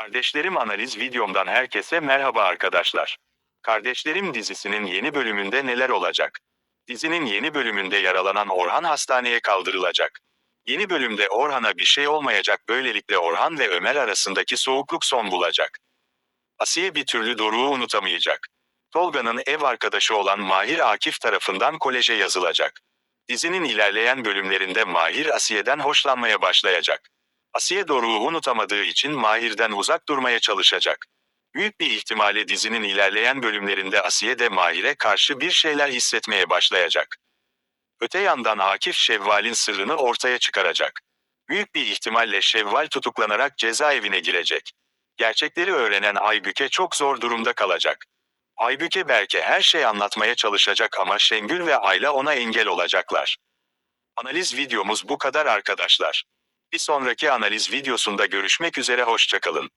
Kardeşlerim analiz videomdan herkese merhaba arkadaşlar. Kardeşlerim dizisinin yeni bölümünde neler olacak? Dizinin yeni bölümünde yaralanan Orhan hastaneye kaldırılacak. Yeni bölümde Orhan'a bir şey olmayacak böylelikle Orhan ve Ömer arasındaki soğukluk son bulacak. Asiye bir türlü Doruk'u unutamayacak. Tolga'nın ev arkadaşı olan Mahir Akif tarafından koleje yazılacak. Dizinin ilerleyen bölümlerinde Mahir Asiye'den hoşlanmaya başlayacak. Asiye Doruk'u unutamadığı için Mahir'den uzak durmaya çalışacak. Büyük bir ihtimalle dizinin ilerleyen bölümlerinde Asiye de Mahir'e karşı bir şeyler hissetmeye başlayacak. Öte yandan Akif Şevval'in sırrını ortaya çıkaracak. Büyük bir ihtimalle Şevval tutuklanarak cezaevine girecek. Gerçekleri öğrenen Aybüke çok zor durumda kalacak. Aybüke Berk'e her şey anlatmaya çalışacak ama Şengül ve Ayla ona engel olacaklar. Analiz videomuz bu kadar arkadaşlar. Bir sonraki analiz videosunda görüşmek üzere hoşçakalın.